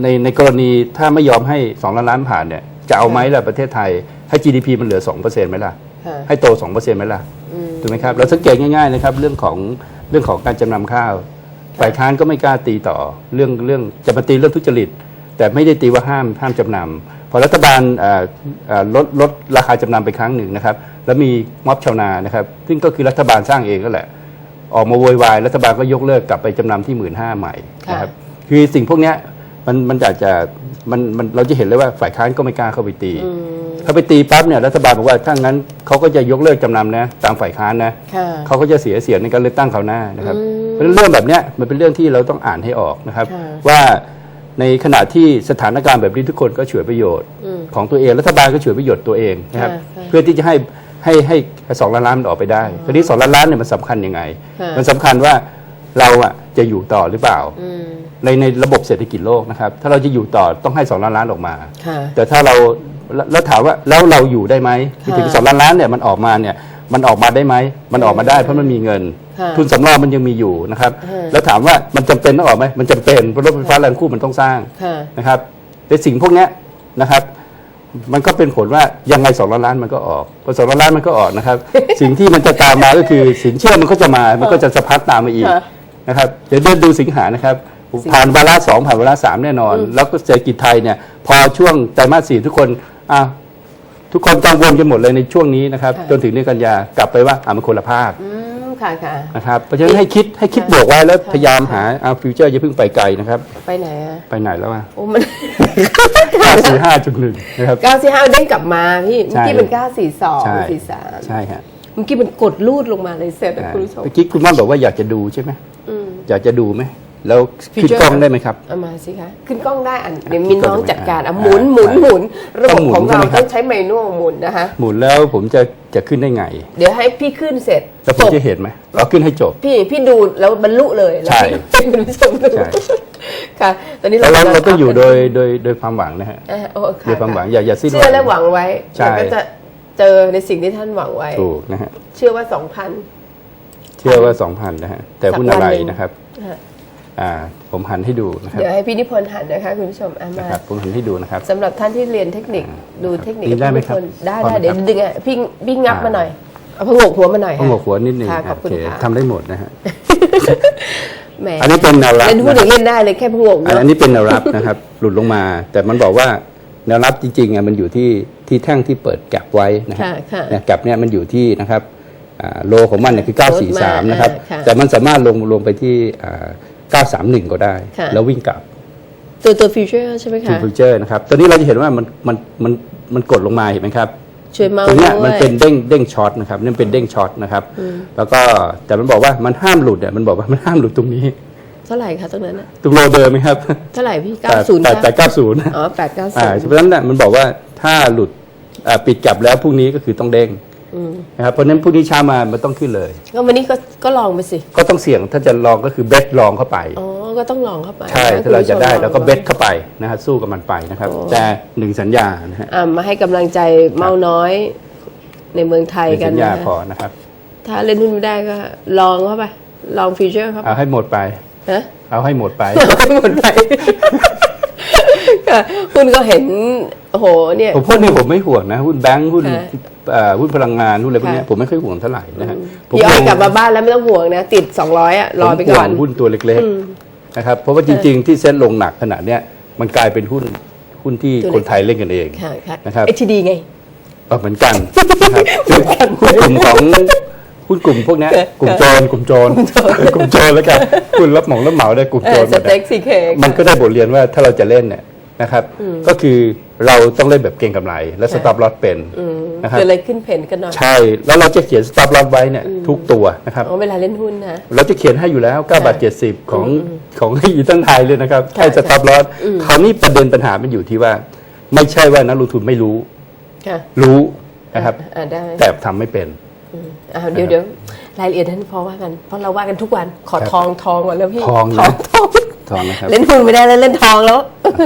Speaker 2: ในในกรณีถ้าไม่ยอมให้2ล้านล้านผ่านเนี่ยจะเอาไหมล่ะประเทศไทยให้ GDP มันเหลือ2%ไหมล่ะ
Speaker 1: ค่ะ
Speaker 2: ให้โต2%ไหมล่ะ
Speaker 1: อืม
Speaker 2: ถูกไหมครับเราสังเกตง่ายๆนะครับเรื่องของเรื่องของการจำนำข้าว ฝ่ายค้านก็ไม่กล้าตีต่อเรื่องเรื่องจะมาตีเรื่องทุจริต แต่ไม่ได้ตีว่าห้ามห้ามจำนำพอรัฐบาลเอ่อเอ่อลดลดราคาจำนำไปครั้งหนึ่งนะครับ แล้วมีม็อบชาวนานะครับซึ่งก็คือรัฐบาลสร้างเองก็แหละ ออกมาโวยวายรัฐบาลก็ยกเลิกกลับไปจำนำที่หมื่นห้าใหม่นะครับคือสิ่งพวกเนี้ยมันมันอาจจะมันมันเราจะเห็นเลยว่าฝ่ายค้านก็ไม่กล้าเข้าไปตี
Speaker 1: อืม
Speaker 2: เขาไปตีปั๊บเนี่ยรัฐบาลบอกว่าถ้างั้นเขาก็จะยกเลิกจำนำนะตามฝ่ายค้านนะ
Speaker 1: ค่ะ
Speaker 2: เขาก็จะเสียเสียงในการเลือกตั้งคราวหน้านะครับ
Speaker 1: อืม
Speaker 2: เพราะฉะนั้นเรื่องแบบเนี้ยมันเป็นเรื่องที่เราต้องอ่านให้ออกนะครับ
Speaker 1: ค่ะ
Speaker 2: ว่า ในขณะที่สถานการณ์แบบนี้ทุกคนก็ฉวยประโยชน์
Speaker 1: อืม
Speaker 2: ของตัวเองรัฐบาลก็ฉวยประโยชน์ตัวเองนะครับ
Speaker 1: ค่ะค่ะ
Speaker 2: เพื่อที่จะให้ให้ให้สองล้านล้านมันออกไปได้ทีนี้สองล้านล้านเนี่ยมันสำคัญยังไง
Speaker 1: ค่ะ
Speaker 2: มันสำคัญว่าเราอะจะอยู่ต่อหรือเปล่า
Speaker 1: อืม
Speaker 2: ในในระบบเศรษฐกิจโลกนะครับ ถ้าเราจะอยู่ต่อต้องให้สองล้านล้านออกมา
Speaker 1: ค่ะ
Speaker 2: แต่ถ้าเราแล้วแล้วถามว่าแล้วเราอยู่ได้ไหม
Speaker 1: ค่ะ
Speaker 2: ถึงสองล้านล้านเนี่ยมันออกมาเนี่ย มันออกมาได้ไหมมันออกมาได้เพราะมันมีเงิน
Speaker 1: ค่ะ
Speaker 2: ทุนสำรองมันยังมีอยู่นะครับ
Speaker 1: ค่ะ
Speaker 2: แล้วถามว่ามันจำเป็นต้องออกไหมมันจำเป็นเพราะรถไฟฟ้าแรงคู่มันต้องสร้าง
Speaker 1: ค่ะ
Speaker 2: นะครับแต่สิ่งพวกเนี้ยนะครับ มันก็เป็นผลว่ายังไงสองล้านล้านมันก็ออกพอสองล้านล้านมันก็ออกนะครับ สิ่งที่มันจะตามมาก็คือสินเชื่อมันก็จะมา มันก็จะสะพัดตามมาอีก
Speaker 1: ค่ะ
Speaker 2: นะครับเดี๋ยวเดินดูสิงหานะครับผ่านวาระสองผ่านวาระสามแน่นอน แล้วก็เศรษฐกิจไทยเนี่ยพอช่วงไตรมาสสี่ทุกคนอ้าว ทุกคนกังวลกันหมดเลยในช่วงนี้นะครับ
Speaker 1: ค่ะ
Speaker 2: จนถึงเดือนกันยากลับไปว่าอ่ามันคนละภาค
Speaker 1: อืมค่ะค่ะ
Speaker 2: นะครับเพราะฉะนั้นให้คิดให้คิดบวกไว้แล้วพยายามหาเอาฟิวเจอร์อย่าเพิ่งไปไกลนะครับ
Speaker 1: ไปไหนอะ
Speaker 2: ไปไหนแล้วอะ
Speaker 1: โอ้มัน
Speaker 2: สี่ห้าจุดหนึ่งนะครับ
Speaker 1: เก้าสี่ห้าเด้งกลับมาพี่เมื่อกี้
Speaker 2: ใช่
Speaker 1: เป็นเก้าสี่สอง
Speaker 2: ใช่
Speaker 1: สี่สาม
Speaker 2: ใช่ฮะ
Speaker 1: เมื่อกี้มันกดลูดลงมาเลยเสร็จนะคุณผู้ชม
Speaker 2: เมื่อกี้คุณม่อนบอกว่าอยากจะดูใช่ไหม
Speaker 1: อืม
Speaker 2: อยากจะดูไหม แล้วขึ้น
Speaker 1: Feature
Speaker 2: กล้องได้ไหมครับ
Speaker 1: เอามาสิคะขึ้นกล้องได้อันเดี๋ยวมีน้อง
Speaker 2: ขึ้นกล้อง
Speaker 1: จัดการอะ
Speaker 2: อ่า
Speaker 1: หมุนหมุน
Speaker 2: อ่า
Speaker 1: หมุนระบ
Speaker 2: ต้
Speaker 1: บ
Speaker 2: องหมุน
Speaker 1: ของเรา
Speaker 2: ใช่ไหมครับ
Speaker 1: ต้องใช้เมนูหมุนนะคะ
Speaker 2: หมุนแล้วผมจะจะขึ้นได้ไง
Speaker 1: เดี๋ยวให้พี่ขึ้นเสร็จ
Speaker 2: แล้วผ
Speaker 1: จ
Speaker 2: ม
Speaker 1: บ
Speaker 2: จะเห็นไหมเราขึ้นให้จบ
Speaker 1: พี่พี่ดูแล้วบรรลุเลยแล้ว
Speaker 2: ใช่
Speaker 1: พี่ให้คุณผู้ชมดู
Speaker 2: ใช่
Speaker 1: ค่ะตอนนี้
Speaker 2: แล้วเรา
Speaker 1: กำลั
Speaker 2: เราต้องอยู่
Speaker 1: ทำกัน
Speaker 2: โดยโดยโดยความหวังนะฮะ
Speaker 1: อะโอ้ค่ะ
Speaker 2: โดยความหวังอย่าอย่าสิ้น
Speaker 1: เชื่อและหวังไว้
Speaker 2: ใช่
Speaker 1: แล้วก็จะเจอในสิ่งที่ท่านหวังไว้
Speaker 2: ถูกนะฮะ
Speaker 1: เชื่อว่าสองพัน
Speaker 2: เชื่อว่าสองพันนะฮะแต่หุ้นอะไร
Speaker 1: สักวันหนึ่ง
Speaker 2: นะครับ อ่าผมหันให้ดูนะครับ
Speaker 1: เดี๋ยวให้พี่นิพนธ์หันนะคะคุณผู้ชมอะ
Speaker 2: นะ
Speaker 1: มา
Speaker 2: ครับผมหันให้ดูนะครับ
Speaker 1: สำหรับท่านที่เรียนเทคนิคดูเทคนิค
Speaker 2: นี่ได้ไหมครับ
Speaker 1: พี่นิพนธ์ได้
Speaker 2: พอ
Speaker 1: ได้
Speaker 2: ไหม
Speaker 1: เดี๋ยว
Speaker 2: ครับ
Speaker 1: ดึงอะพี่พี่งับ
Speaker 2: อ่าม
Speaker 1: มาหน่อยเอาพะโงกหัวมาหน่อย
Speaker 2: ต้องหัวหัวนิดนึง
Speaker 1: ค่ะขอบคุณ
Speaker 2: โอเค
Speaker 1: ค่ะ
Speaker 2: ทำได้หมดนะฮะ
Speaker 1: แหม
Speaker 2: อันนี้เป็นแนวรับ
Speaker 1: เล่นหุ้น
Speaker 2: นะ
Speaker 1: อย่างเล่นได้เลยแค่พะโงก
Speaker 2: อัน
Speaker 1: เนาะ
Speaker 2: อันนี้เป็นแนวรับนะครับ หลุดลงมา แต่มันบอกว่าแนวรับจริงๆอะมันอยู่ที่ที่แท่งที่เปิดแก็บไว้นะฮะ
Speaker 1: ค่ะค่ะ
Speaker 2: เนี่ยแก็บเนี่ยมันอยู่ที่นะครับอ่าโลของมันเนี่ยคือ943 นะครับ
Speaker 1: อ่าค่ะ
Speaker 2: แต่มันสามารถลงลงไปที่อ่า 931 ก็ได้
Speaker 1: ค่ะ
Speaker 2: แล้ววิ่งกลับ
Speaker 1: ตัวตัวฟิวเจอร์ใช่ไหม
Speaker 2: ทู
Speaker 1: คะ
Speaker 2: ฟิวเจอร์นะครับตอนนี้เราจะเห็นว่ามันมันมันมันกดลงมาเห็นไหมครับ
Speaker 1: ช่วยเมา
Speaker 2: ตรงเนี้ย
Speaker 1: ด้ว
Speaker 2: มัน
Speaker 1: ย
Speaker 2: เป็นเด้งเด้งช็อตนะครับนี่เป็นเด้งช็อตนะครับ แล้วก็แต่มันบอกว่ามันห้ามหลุดเนี่ยมันบอกว่ามันห้ามหลุดตรงนี้
Speaker 1: เท่าไหร่คะตรงนั้นน่ะ
Speaker 2: ตรงโลเดิมไหมครับ
Speaker 1: เท่าไหร่พี่
Speaker 2: แปด
Speaker 1: เก้าศูนย์
Speaker 2: แปดแปดเก้าศูนย์
Speaker 1: อ๋อแปดเก้าศู
Speaker 2: อ่าน
Speaker 1: ย์
Speaker 2: เพราะฉะนั้นน่ะมันบอกว่าถ้าหลุดอ่าปิดกลับแล้วพรุ่งนี้ก็คือต้องเด้ง นะครับเพราะฉะนั้นพรุ่งนี้เช้ามามันต้องขึ้นเลย
Speaker 1: ก็วันนี้ก็ก็ลองไปสิ
Speaker 2: ก็ต้องเสี่ยงถ้าจะลองก็คือเบสลองเข้าไป
Speaker 1: อ๋อ ก็ต้องลองเข้าไป
Speaker 2: ใช่
Speaker 1: น
Speaker 2: ถ้าเราจะได้
Speaker 1: คุณผู้ชม
Speaker 2: เราก็
Speaker 1: ลอง
Speaker 2: เบสเข้าไปนะฮะสู้กับมันไปนะครับ
Speaker 1: โอ้
Speaker 2: แต่หนึ่งสัญญานะฮะ
Speaker 1: อ่ามาให้กำลังใจเมาน้อยในเมืองไทย
Speaker 2: หนึ่ง
Speaker 1: กัน
Speaker 2: สัญญา
Speaker 1: นะ
Speaker 2: พอนะครับ
Speaker 1: ถ้าเล่นหุ้นไม่ได้ก็ลองเข้าไป ลองฟิวเจอร์เข้าไป
Speaker 2: เอาให้หมดไป
Speaker 1: ฮะ
Speaker 2: เอาให้หมดไป
Speaker 1: เอาให้หมดไปค่ะคุณก็เห็นโอ้โหเนี่ย
Speaker 2: ผมพูดนี่ผมไม่ห่วงนะ หุ้นแบงค์หุ้น
Speaker 1: ค่ะ
Speaker 2: เอ่อ หุ้นพลังงานหุ้นอะไรพวกเนี้ย
Speaker 1: ค่ะ
Speaker 2: ผมไม่ค่อยห่วงเท่าไหร่นะฮะผม
Speaker 1: พี่อ้อย
Speaker 2: ห่วง
Speaker 1: กลับมาบ้านแล้วไม่ต้องห่วงนะ ติด 200อะรอไปก่อน
Speaker 2: ผมห่วงหุ้นตัวเล็กๆนะครับเพราะว่าจริง ๆ ที่เซ็ตลงหนักขนาดเนี้ยมันกลายเป็นหุ้นหุ้นที่
Speaker 1: ตัวเล็ก
Speaker 2: คนไทยเล่นกันเอง
Speaker 1: ค่ะค่ะ
Speaker 2: นะครับ
Speaker 1: HTD ไง
Speaker 2: เออเหมือนกันนะครับคือหุ้นกลุ่มของหุ้นกลุ่มพวกเนี้ยกลุ่มโจรกลุ่มโจรกลุ่มโจรแล้วกันคุณรับเหมารับเหมาได้กลุ่ม
Speaker 1: เอ
Speaker 2: โจ
Speaker 1: อ
Speaker 2: รห
Speaker 1: ส
Speaker 2: มด
Speaker 1: เต็
Speaker 2: อะ
Speaker 1: กซีเค้ก
Speaker 2: มันก็ได้บทเรียนว่าถ้าเราจะเล่นเนี่ยนะครับ ก็คือ เราต้องเล่นแบบเก่งกำไรและสต็อปลอตเป็นนะครับ
Speaker 1: เกิดอะไรขึ้นเพนกันหน่อย
Speaker 2: ใช่แล้วเราจะเขียนสต็อปลอตไว้เนี่ยทุกตัวนะครับ
Speaker 1: อ๋อเวลาเล่นหุ้นนะ
Speaker 2: เราจะเขียนให้อยู่แล้ว9บาท70 ของของอีตันไทยเลยนะครับ
Speaker 1: ค่ะ
Speaker 2: ให้สต็อปลอตคราวนี้ประเด็นปัญหามันอยู่ที่ว่า ไม่ใช่ว่านักลงทุนไม่รู้
Speaker 1: ค่ะ
Speaker 2: รู้นะครับ
Speaker 1: อ่าได้
Speaker 2: แต่ทำไม่เป็น
Speaker 1: อ่าเดี๋ยวเดี๋ยวรายละเอียดท่านพอว่ากันเพราะเราว่ากันทุกวันขอ
Speaker 2: ครับ
Speaker 1: ทองทองก่อนแล้วพี่
Speaker 2: ทองนะ
Speaker 1: ทองทอง
Speaker 2: ทองนะครับ
Speaker 1: เล่นหุ้นไม่ได้แล้วเล่นทองแล้ว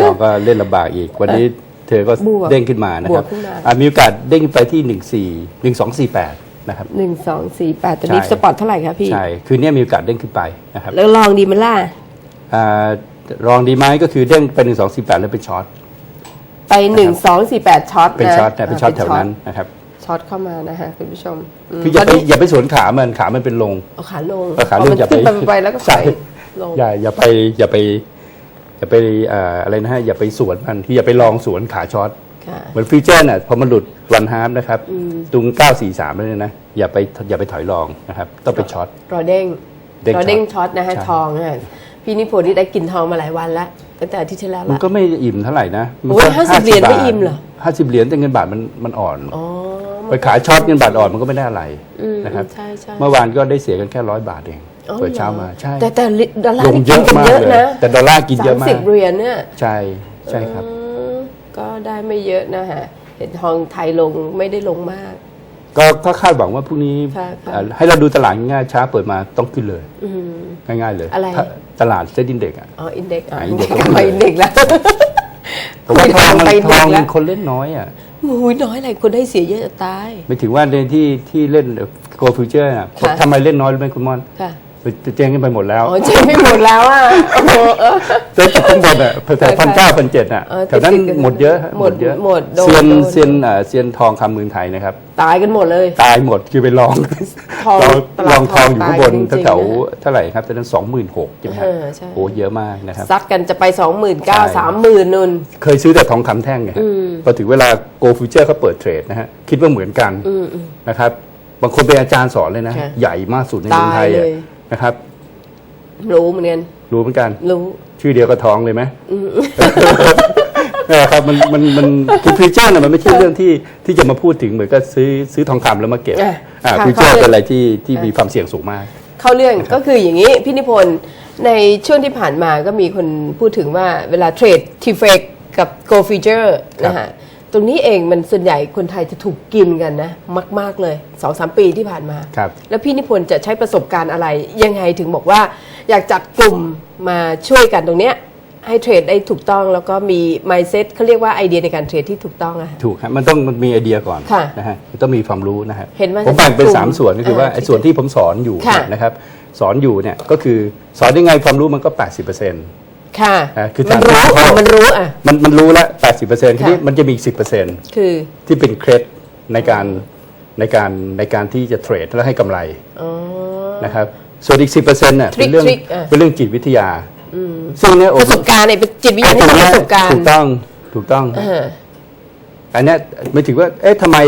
Speaker 2: ทองก็เล่นลำบากอีก วันนี้ เธอก็
Speaker 1: บวก
Speaker 2: เด้งขึ้นมานะครับ
Speaker 1: บวกขึ้นมา
Speaker 2: อะมีโอกาสเด้งไปที่ 14 1248 นะครับ
Speaker 1: หนึ่งสองสี่แปดตอนนี้
Speaker 2: ใช่
Speaker 1: สปอร์ตเท่าไหร่ครับพี่
Speaker 2: ใช่คืนนี้มีโอกาสเด้งขึ้นไปนะครับ
Speaker 1: แล้วลองดีมันล่ะ
Speaker 2: อ่ารองดีไหมก็คือเด้งไป1248 แล้วเป็นช็อต
Speaker 1: ไปหนึ่งสองสี่แปดช็อต
Speaker 2: เป็นช็อตนะเป็นช็อตแถวนั้นนะครับ
Speaker 1: ช็อตเข้ามานะฮะคุณผู้ชมม
Speaker 2: คืออย่า
Speaker 1: ต
Speaker 2: ไป
Speaker 1: นนี้
Speaker 2: อย่าไปสวนขามันขามันเป็นลง
Speaker 1: เอาขาลง
Speaker 2: เอาขาลง
Speaker 1: มัน
Speaker 2: อย่าไป
Speaker 1: ขึ้นไปไปแล้วก็
Speaker 2: ใช่
Speaker 1: ใส่ลง
Speaker 2: อย่าอย่าไปอย่าไป อย่าไปอ่าอะไรนะฮะอย่าไปสวนมันที่อย่าไปลองสวนขาช็อต
Speaker 1: ค่ะ
Speaker 2: เหมือนฟิวเจอร์น่ะพอมันหลุดวันฮาร์ฟนะครับตรง943เลยนะอย่าไปอย่าไปถอยลองนะครับต้องไปช็อต
Speaker 1: รอเด้ง
Speaker 2: เด้ง
Speaker 1: รอเด้ง
Speaker 2: ช็
Speaker 1: ช็
Speaker 2: อ
Speaker 1: อ
Speaker 2: ต
Speaker 1: ตนะฮะ
Speaker 2: ใช่
Speaker 1: ทองฮะพี่นิพนธ์นี่ได้กินทองมาหลายวันแล้วตั้งแต่อาที่ที่แล้ว
Speaker 2: มัน
Speaker 1: ละ
Speaker 2: ก็ไม่อิ่มเท่าไหร่นะมัน
Speaker 1: โอ้ย
Speaker 2: ก็
Speaker 1: 50เหรียญไม่อิ่มเหรอ
Speaker 2: ห้าสิบเหรียญแต่เงินบาทมันมันอ่อน
Speaker 1: อ๋อ
Speaker 2: ไปขายช็อตเงินบาทอ่อนมันก็ไม่ได้อะไร
Speaker 1: อืม
Speaker 2: นะครับ
Speaker 1: ใช่ใช่
Speaker 2: เมื่อวานก็ได้เสียกันแค่ร้อยบาทเอง
Speaker 1: อ๋อ
Speaker 2: เปิดเช้า
Speaker 1: หรอ
Speaker 2: มาใช่
Speaker 1: แต่แต่ดอลลา
Speaker 2: ล
Speaker 1: ร์
Speaker 2: ง
Speaker 1: นี่
Speaker 2: เย
Speaker 1: กิน
Speaker 2: อะ
Speaker 1: กัน
Speaker 2: มาก
Speaker 1: เยอะ
Speaker 2: เลย
Speaker 1: นะ
Speaker 2: แต่ดอลลาร์กินเยอะมา
Speaker 1: สิ
Speaker 2: ก
Speaker 1: บเหรียญเนี่ย
Speaker 2: ใช่ใช่ครับ
Speaker 1: อืมก็ได้ไม่เยอะนะฮะ เห็นทองไทยลงไม่ได้ลงมาก
Speaker 2: ก็ก็คาดหวังว่าพรุ่งนี้
Speaker 1: ค่ะค่ะ
Speaker 2: เอ่อให้เราดูตลาดง่ายๆช้าเปิดมาต้องขึ้นเลย
Speaker 1: อืม
Speaker 2: ง่ายๆเลย
Speaker 1: อะไร
Speaker 2: ถ้าตลาดเซ็นดินเด็กอะ
Speaker 1: อ๋ออินเด็กซ์อะ
Speaker 2: อ่า
Speaker 1: อิน
Speaker 2: index
Speaker 1: เด็กซ์ไปอินเด็กซ์แล้ว
Speaker 2: ผมว่าทองมัน
Speaker 1: ไป
Speaker 2: ทอง
Speaker 1: แล้
Speaker 2: มันคนเล่นน้อยอะ
Speaker 1: อุ้ยน้อยอะไรคนได้เสียเยอะจะตาย
Speaker 2: ไม่ถึงว่าในที่ที่เล่นโกลฟิวเจอร์อะ
Speaker 1: ค่ะ
Speaker 2: ทำไมเล่นน้อยรู้ไหมคุณมอน
Speaker 1: ค่ะ
Speaker 2: เจ๊งกันไปหมดแล้ว
Speaker 1: อ๋อเจ๊ไม่หมดแล้วอะโอ้โหเออ
Speaker 2: เจ๊จากข้างบนอะแถว
Speaker 1: ค่ะ
Speaker 2: พันเก้าพันเจ็ดอะ
Speaker 1: เออ
Speaker 2: แถวนั้น
Speaker 1: ติดๆกัน
Speaker 2: หมดเยอะฮะ
Speaker 1: หมด
Speaker 2: เยอะ
Speaker 1: หมดโดน
Speaker 2: เซียน
Speaker 1: โดน
Speaker 2: เซียนเอ่อเซียนทองคำเมืองไทยนะครับ
Speaker 1: ตายกันหมดเลย
Speaker 2: ตายหมดคือไปลอง
Speaker 1: ทอง
Speaker 2: ลอง
Speaker 1: ตลาด
Speaker 2: ลองทองอยู่
Speaker 1: ทอง
Speaker 2: ข้างบน
Speaker 1: ตายกันจริงๆ
Speaker 2: แถว
Speaker 1: นะ
Speaker 2: ๆเท่าไหร่ครับตอนนั้นสองหมื่นหกใช่ไหมครับ
Speaker 1: เออใช่
Speaker 2: โอ้เยอะมากนะครับ
Speaker 1: ซัดกันจะไปสองหมื่นเก้า
Speaker 2: ใช่
Speaker 1: สามหมื่นนุ่น
Speaker 2: เคยซื้อแต่ทองคำแท่งไงฮะพอถึงเวลาโกลฟิวเจอร์เขาเปิดเทรดนะฮะ คิดว่าเหมือนกันนะครับ บางคนเป็นอาจารย์สอนเลยนะ
Speaker 1: ค่ะ
Speaker 2: ใหญ่มากสุดในเมืองไทย
Speaker 1: ตาย
Speaker 2: อะ
Speaker 1: เลย
Speaker 2: นะครับ
Speaker 1: รู้เหมือนกัน
Speaker 2: รู้เหมือนกัน
Speaker 1: รู้
Speaker 2: ชื่อเดียวกับทองเลยไหมนะครับมันมันมันคือฟิวเจอร์น่ะมันไม่ใช่เรื่องที่ที่จะมาพูดถึงเหมือนกับซื้อซื้อทองคำแล้วมาเก็บ
Speaker 1: อะ
Speaker 2: อ่า
Speaker 1: ค่ะ
Speaker 2: ฟิวเจอร์
Speaker 1: เข้า
Speaker 2: เป็นอะไรที่ที่มีความเสี่ยงสูงมาก
Speaker 1: เข้าเรื่องก็คืออย่างนี้พี่นิพนธ์ในช่วงที่ผ่านมาก็มีคนพูดถึงว่าเวลาเทรดทีเฟกกับ Go Future นะฮะ ตรงนี้เองมันส่วนใหญ่คนไทยจะถูกกินกันนะมาก ๆเลย2อสปีที่ผ่านมา
Speaker 2: ครับ
Speaker 1: แล้วพี่นิพนธ์จะใช้ประสบการณ์อะไร ยังไงถึงบอกว่า อยากจัดกลุ่มมาช่วยกันตรงเนี้ยให้เทรดได้ถูกต้องแล้วก็มี mindset เขาเรียกว่าไอเดียในการเทรดที่ถูกต้องอะ
Speaker 2: ถูกครับมันต้องมันมีไอเดียก่อน
Speaker 1: ค่ะ
Speaker 2: นะฮะมันต้องมีความรู้นะฮะ
Speaker 1: เห็นว่า
Speaker 2: ผมแบ่งเป็น
Speaker 1: กลุ่ม
Speaker 2: สามส่วนก็คือว่า
Speaker 1: อ่า
Speaker 2: ไอ้ส่วนที่ผมสอนอยู่
Speaker 1: ค่ะ
Speaker 2: นะครับ สอนอยู่เนี่ยก็คือสอนยังไงความรู้มันก็ 80%เค่ะอ่าคือ
Speaker 1: มันรู้
Speaker 2: ฐานที่
Speaker 1: อะ
Speaker 2: เขามั
Speaker 1: มันรู้อะ
Speaker 2: มันมันรู้แล้ว80%ทีนี้
Speaker 1: ค่ะ
Speaker 2: มันจะมีอีก10%
Speaker 1: คือ
Speaker 2: ที่เป็นเคล็ดในการในการในการที่จะเทรดและให้กำไร
Speaker 1: อ๋อ
Speaker 2: นะครับส่วนอีก10%เนี่ยเป็นเรื่อง
Speaker 1: ทริคอะ
Speaker 2: เป็นเรื่องจิตวิทยาซึ่งเนี่ยโอ้
Speaker 1: ประสบการณ์เนี่ยเป็นจิตวิทยาที่มีประสบการณ์
Speaker 2: ถูกต้องถูกต้อง
Speaker 1: เออ
Speaker 2: อันเนี้ยไม่ถึงว่าเอ๊ะทำไม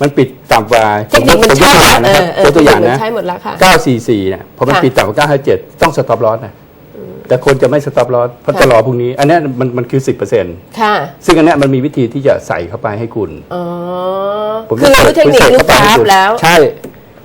Speaker 2: มันปิดต่ำกว่า
Speaker 1: เทคนิคมัน
Speaker 2: ผม
Speaker 1: ใช่
Speaker 2: ยกตัวอย่าง
Speaker 1: เอ
Speaker 2: นะครับ
Speaker 1: อเออย
Speaker 2: กตัวอย่าง
Speaker 1: เทคนิคมั
Speaker 2: นะ
Speaker 1: นใช่หมดแล้วค่ะ
Speaker 2: 944เนี่ยพอมัน
Speaker 1: ค่ะ
Speaker 2: ปิดต่ำกว่า957ต้องสต็อปลอสนะ แต่คนจะไม่สต็อปลอสเพราะ
Speaker 1: ค่ะ
Speaker 2: จะรอพรุ่งนี้ อันเนี้ยมันมันคือ10%
Speaker 1: ค่ะ
Speaker 2: ซึ่งอันเนี้ยมันมีวิธีที่จะใส่เข้าไปให้คุณ
Speaker 1: อ๋อ
Speaker 2: ผม
Speaker 1: คือ
Speaker 2: จะ
Speaker 1: รู้เทคนิค
Speaker 2: ผมจะ
Speaker 1: รู้
Speaker 2: ใส่
Speaker 1: กรา
Speaker 2: เข้า
Speaker 1: ฟ
Speaker 2: ไปให้คุณ
Speaker 1: แล้ว
Speaker 2: ใช่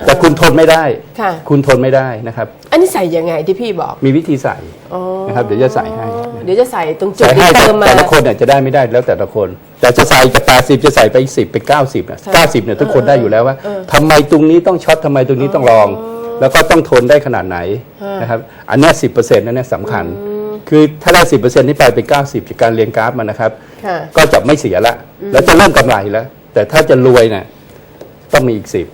Speaker 2: แต่คุณทนไม่ได้
Speaker 1: ค่ะ
Speaker 2: คุณทนไม่ได้นะครับ
Speaker 1: อันนี้ใส่ยังไงที่พี่บอก
Speaker 2: มีวิธีใส่
Speaker 1: อ๋อ
Speaker 2: นะครับเดี๋ยวจะใส่ให้
Speaker 1: เดี๋ยวจะใส่ตรงจุด
Speaker 2: ใส่
Speaker 1: ที่
Speaker 2: ให้แต่
Speaker 1: เติมมา
Speaker 2: แต่ละคนเนี่ยจะได้ไม่ได้แล้วแต่ละคน แต่จะใส่จาก80จะใส่ไปอีก10เป็น90นะ90เนี่ยทุกคนได้อยู่แล้วว่าทำไมตรงนี้ต้องช็อตทำไมตรงนี้ต้องลอง แล้วก็ต้องทนได้ขนาดไหนนะครับอันเนี้สิบเปอร์เซ็นต์นั่นเนี่ยสำคัญ คือถ้าได้สิบเปอร์เซ็นต์ที่ไปเป็นเก้าสิบจากการเรียงกราฟมันนะครับ
Speaker 1: ค่ะ
Speaker 2: ก็จะไม่เสียละ แล้วจะเริ่มกำไรแล้ว แต่ถ้าจะรวยเนี่ยต้องมีอีกสิบ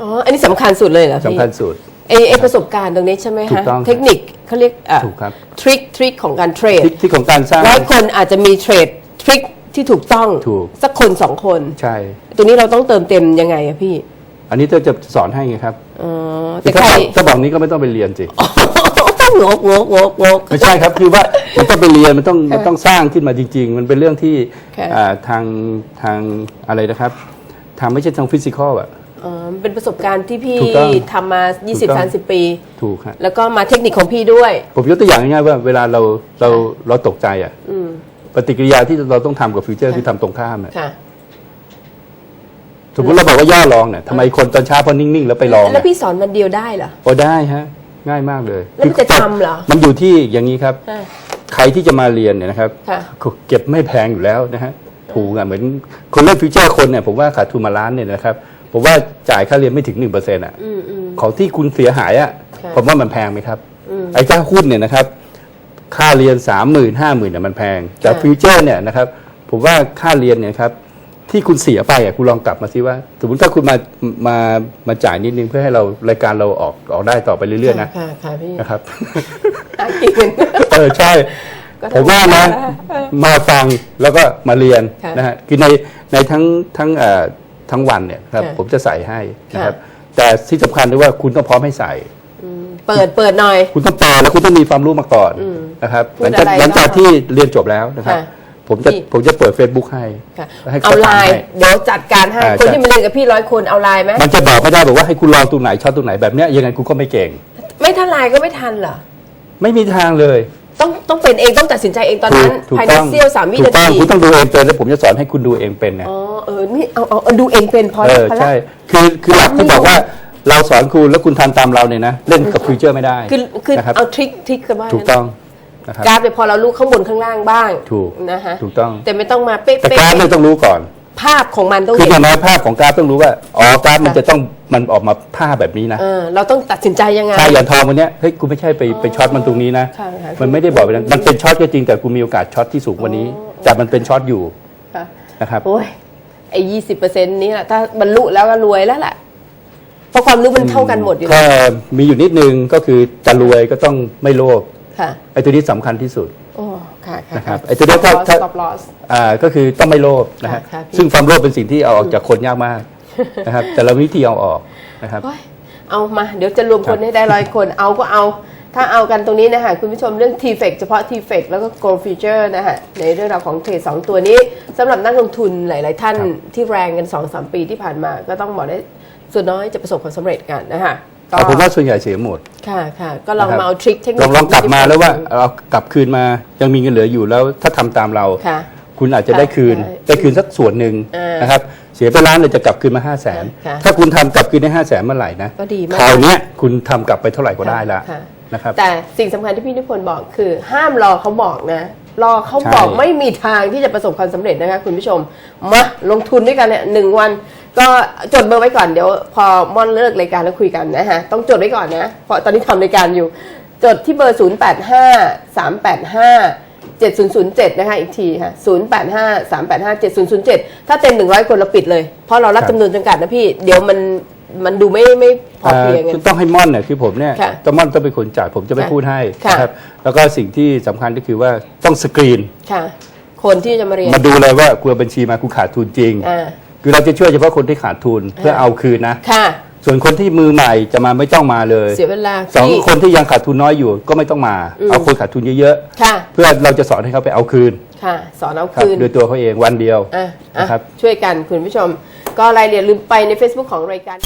Speaker 1: อ๋ออันนี้สำคัญสุดเลยเหรอพี่
Speaker 2: สำคัญสุด
Speaker 1: ไอไอประสบการณ์ตรงนี้ใช่ไหม
Speaker 2: ถู
Speaker 1: ฮะ
Speaker 2: กต้อง
Speaker 1: เทคนิคเขาเรียกอะ
Speaker 2: ถูกครับ
Speaker 1: ทริคทริคของการเทรด
Speaker 2: ที่ที่ของการสร้าง
Speaker 1: ร้อยคนอาจจะมีเทรดทริคที่ถูกต้อง
Speaker 2: ถูก
Speaker 1: สักคนสองคน
Speaker 2: ใช่
Speaker 1: ตรงนี้เราต้องเติมเต็มยังไงอะพี่
Speaker 2: อันนี้เธอจะสอนให้ไงครับ
Speaker 1: อ๋อแต่
Speaker 2: ถ้า
Speaker 1: ใคร
Speaker 2: บอกถ้าบอกนี้ก็ไม่ต้องไปเรียนสิ
Speaker 1: งกงกงกงก
Speaker 2: ไม่ใช่ครับคือว่ามันต้องไปเรียนมันต้อง
Speaker 1: ค่ะ
Speaker 2: มันต้องสร้างขึ้นมาจริง ๆ มันเป็นเรื่องที่
Speaker 1: ค่ะ
Speaker 2: อ่าทางทางอะไรนะครับทำไม่ใช่ทางฟิสิกอลอะ
Speaker 1: อ๋อเป็นประสบการณ์ที่พี่
Speaker 2: ถูกต้อง
Speaker 1: ทำมา
Speaker 2: ถูกต้อง
Speaker 1: 20-30 ปี
Speaker 2: ถูกฮะ
Speaker 1: แล้วก็มาเทคนิคของพี่ด้วย
Speaker 2: ผมยกตัวอย่างง่ายๆว่าเวลาเราเราเราตกใจอะ
Speaker 1: อืม
Speaker 2: ปฏิกิริยาที่เราต้องทำกับฟิวเจอร์
Speaker 1: ค่ะ
Speaker 2: คือทำตรงข้ามอะ
Speaker 1: ค่ะ
Speaker 2: สมมติเราบอกว่าย่อลองเนี่ยทำไมคนตอนเช้าพอนิ่งๆ แล้วไปลอง
Speaker 1: แล้ว
Speaker 2: อะ
Speaker 1: พี่สอนวันเดียวได้เหรอ
Speaker 2: โอ้ได้ฮะ ง่ายมากเลย
Speaker 1: แล้วมันจะทำเหรอ
Speaker 2: มันอยู่ที่อย่างนี้ครับ
Speaker 1: อ่า
Speaker 2: ใครที่จะมาเรียนเนี่ยนะครับ
Speaker 1: ค่ะ
Speaker 2: เก็บไม่แพงอยู่แล้วนะฮะถูกอะเหมือนคนเล่นฟิวเจอร์คนเนี่ยผมว่าขาดทุนมาล้านเนี่ยนะครับผมว่าจ่ายค่าเรียนไม่ถึงหนึ่งเปอร์เซ็นต์อะ
Speaker 1: อืมอืม
Speaker 2: ของที่คุณเสียหายอะ
Speaker 1: ค่ะ
Speaker 2: ผมว่ามันแพงไหมครับ
Speaker 1: อืม
Speaker 2: ไอ้เจ้าหุ้นเนี่ยนะครับ ค่าเรียนสามหมื่นห้าหมื่นเนี่ยมันแพง แต่
Speaker 1: ค่ะ
Speaker 2: ฟิวเจอร์เนี่ยนะครับผมว่าค่าเรียนเนี่ยครับ ที่คุณเสียไปอะคุณลองกลับมาซิว่า สมมติถ้าคุณมามามาจ่ายนิดนึงเพื่อให้เรารายการเราออกออกได้ต่อไปเรื่อยๆนะ
Speaker 1: ค่ะค่ะพี่
Speaker 2: นะครับ
Speaker 1: อากิน
Speaker 2: เออใช่
Speaker 1: ก็
Speaker 2: ผมว่านะมาฟังแล้วก็มาเรียน
Speaker 1: ค่ะ
Speaker 2: นะฮะคือในในทั้งทั้งเอ่อทั้งวันเนี่ยครับ
Speaker 1: ค่ะ
Speaker 2: ผมจะใส่ให้นะครับ
Speaker 1: ค่ะ
Speaker 2: แต่ที่สำคัญด้วยว่าคุณต้องพร้อมให้ใส่
Speaker 1: อืมเปิดเปิดหน่อย
Speaker 2: คุณต้องแปลแล้วคุณต้องมีความรู้มาก่อน
Speaker 1: อืม
Speaker 2: นะครับ
Speaker 1: พู
Speaker 2: ห
Speaker 1: ด
Speaker 2: ลังจาก
Speaker 1: อะไร
Speaker 2: หลังจาก
Speaker 1: ก็
Speaker 2: ที่เรียนจบแล้วนะครับ
Speaker 1: ค่ะ
Speaker 2: ผมจะ
Speaker 1: พี่
Speaker 2: ผมจะเปิด Facebook ให้
Speaker 1: ค่ะ
Speaker 2: ให้
Speaker 1: เอาไลน์
Speaker 2: ให้
Speaker 1: เดี๋ยวจัดการให้
Speaker 2: อ่า
Speaker 1: คน
Speaker 2: ใช่
Speaker 1: ที่มาเรียนกับพี่ร้อยคนเอาไลน์ไหม
Speaker 2: มันจะบอกไม่ได้บอกว่าให้คุณลองตรงไหนชอบตรงไหนแบบเนี้ยยังไงคุณก็ไม่เก่ง
Speaker 1: ไม่ทันไลน์ก็ไม่ทันเหรอ
Speaker 2: ไม่มีทางเลย
Speaker 1: ต้องต้องเป็นเองต้องตัดสินใจเองตอน
Speaker 2: ถู
Speaker 1: นั้
Speaker 2: ก
Speaker 1: น
Speaker 2: ถูก
Speaker 1: ภายใน
Speaker 2: ต้อง
Speaker 1: เสี้ยวสามวิ
Speaker 2: ถู
Speaker 1: นาก
Speaker 2: ต้อง
Speaker 1: ที
Speaker 2: คุณต้องดูเองเป็นแล้วผมจะสอนให้คุณดูเองเป็นนะ
Speaker 1: อ๋อเออนี่เอาเอาเอาดูเองเป็นพอ
Speaker 2: เอ
Speaker 1: แล้ว
Speaker 2: อ
Speaker 1: พอแล้ว
Speaker 2: ใช่คือคือหลักที่
Speaker 1: นี่
Speaker 2: บอกว่าเราสอนคุณแล้วคุณทำตามเราเนี่ยนะ เล่นกับฟิวเจอร์ไม่ได้
Speaker 1: คือคือ
Speaker 2: นะครับ
Speaker 1: เอาทริคทริคกันบ้าง
Speaker 2: ถูกต้อง นะครับ
Speaker 1: การดไปพอเรารู้ข้างบนข้างล่างบ้าง
Speaker 2: ถูก
Speaker 1: นะคะ
Speaker 2: ถูกต้อง
Speaker 1: แต่ไม่ต้องมาเป๊ะ
Speaker 2: แต่
Speaker 1: เป๊ะ
Speaker 2: กราฟเนี่ยต้องรู้ก่อน
Speaker 1: ภาพของมันต้อง
Speaker 2: คือ
Speaker 1: เห็
Speaker 2: อย่านงน้อยภาพของกราฟต้องรู้ว่าอ๋อกราฟมันจะต้องมันออกมาท่าแบบนี้นะ
Speaker 1: เออเราต้องตัดสินใจยังไง
Speaker 2: ถ้าหยานทองวันเนี้ยเฮ้ยคุณไม่ใช่ไปไปช็อตมันตรงนี้นะ
Speaker 1: ค่ะค่ะ
Speaker 2: มันไม่ได้บอกไปนั้นมันเป็นช็อตก็จริงแต่คุณมีโอกาสช็อตที่สูงกว่านี้แต่มันเป็นช็อตอยู่
Speaker 1: ค่ะ
Speaker 2: นะครับ
Speaker 1: โอ้ยไอ้ยี่สิบเปอร์เซ็นต์นี้แหละถ้าบรรลุแล้วก็รวยแล้วแหละเพราะความรู้มันเท่ากันหมดอยู่
Speaker 2: ก็
Speaker 1: แล้ว
Speaker 2: มีอยู่นิดนึงก็คือจะรวยก็ต้องไม่โลภ
Speaker 1: ค่ะ
Speaker 2: ไอ้ตัวนี้สำคัญที่สุด
Speaker 1: โอ้ค่ะค่ะ
Speaker 2: นะครับไอ้ตัวนี้ถ้าถ้า
Speaker 1: stop loss
Speaker 2: อ่าก็คือต้องไม่โลภนะฮะ
Speaker 1: ค่ะค่ะพี่
Speaker 2: ซึ่งความโลภเป็นสิ่งที่เอาออกจากคนยากมากนะครับแต่เรามีวิธีเอาออกนะครับ
Speaker 1: โอ้ยเอามาเดี๋ยวจะรวม
Speaker 2: ครั
Speaker 1: ค
Speaker 2: บ
Speaker 1: นให้ได้ร้อยคนเอาก็เอาถ้าเอากันตรงนี้นะคะคุณผู้ชมเรื่อง t f e c เฉพาะ t f e c แล้วก็ Gold Future นะฮะในเรื่องราวของเทรดสองตัวนี้สำหรับนักลงทุนหลาย ๆ ท่านที่แรงกัน 2-3 ปีที่ผ่านมา ก็ต้องบอกได้ส่วนน้อยจะประสบความสำเร็จกันนะคะก็
Speaker 2: แต่ผมว่าส่วนใหญ่เสียหมด
Speaker 1: ค่ะค่ะก็ลอง
Speaker 2: นะครับ
Speaker 1: มาเอาทริคเทคนิ
Speaker 2: ล
Speaker 1: ค
Speaker 2: องลองกลับมาแล้วว่าเอากลับคืนมายังมีเงินเหลืออยู่แล้วถ้าทำตามเรา
Speaker 1: ค่ะ
Speaker 2: คุณอาจจะได้คืน
Speaker 1: ใช่
Speaker 2: ได้คืนสักส่วนหนึ่ง
Speaker 1: อ่าน
Speaker 2: นะครับเสียไปล้านเลยจะกลับคืนมา5 0 0แสน
Speaker 1: ค่ะ
Speaker 2: ถ้าคุณทำกลับคืนได้5 0 0แสนเมื่อไหร่นะ
Speaker 1: ก็ดีมาก
Speaker 2: คราวเนี้ยคุณทำกลับไปเท่าไหร่ก็ได้ละ
Speaker 1: ค่ะ
Speaker 2: นะครับ
Speaker 1: แต่สิ่งสำคัญที่พี่นิพนธ์บอกคือห้ามรอเขาบอกนะรอเขาบอก
Speaker 2: ใช่
Speaker 1: ไม่มีทางที่จะประสบความสำเร็จนะคะคุณผู้ชมมาลงทุนด้วยกันเนี่ยหนึ่งวัน ก็จดเบอร์ไว้ก่อนเดี๋ยว พอม่อนเลิกรายการแล้วคุยกันนะฮะ ต้องจดไว้ก่อนนะเพราะตอนนี้ทำรายการอยู่ จดที่เบอร์ 0 8 5 3 8 5 7007 นะคะอีกทีค่ะ085 385 7007 ถ้าเต็ม 100 คนเราปิดเลย เพราะเรารับ
Speaker 2: ครับ
Speaker 1: จำนวนจำกัดนะพี่ เดี๋ยวมันมันดูไม่ไม่พอเพียง
Speaker 2: เอ่
Speaker 1: กั
Speaker 2: อนต้องให้ม่อนเนี่ยคือผมเนี่ย
Speaker 1: ค่ะ
Speaker 2: ต้องม่อนต้องเป็นคนจ่ายผมจะไม่
Speaker 1: ค่ะ
Speaker 2: พูดให้
Speaker 1: ค่ะ
Speaker 2: นะครับแล้วก็สิ่งที่สำคัญก็คือว่าต้องสกรีน
Speaker 1: ค่ะคนที่จะมาเรียน
Speaker 2: มาดูเลยว่าคุณเอาบัญชีมาคุณขาดทุนจริง
Speaker 1: อ่า
Speaker 2: คือเราจะช่วยเฉพาะคนที่ขาดทุนเพื่อ
Speaker 1: อ่า
Speaker 2: เอาคืนนะ
Speaker 1: ค่ะ
Speaker 2: ส่วนคนที่มือใหม่จะมาไม่ต้องมาเลย
Speaker 1: เสียเวลา
Speaker 2: สอง
Speaker 1: พี่
Speaker 2: คนที่ยังขาดทุนน้อยอยู่ก็ไม่ต้องมา
Speaker 1: อืม
Speaker 2: เอาคนขาดทุนเยอะ
Speaker 1: ค่ะ
Speaker 2: ๆ เพื่อเราจะสอนให้เขาไปเอาคืน
Speaker 1: ค่ะ สอนเอา
Speaker 2: ครับ
Speaker 1: คืน
Speaker 2: โดยตัวเขาเองวันเดียว
Speaker 1: อะอะ
Speaker 2: นะครับ
Speaker 1: ช่วยกันคุณผู้ชม ก็รายละเอียดลืมไปใน Facebook ของรายการ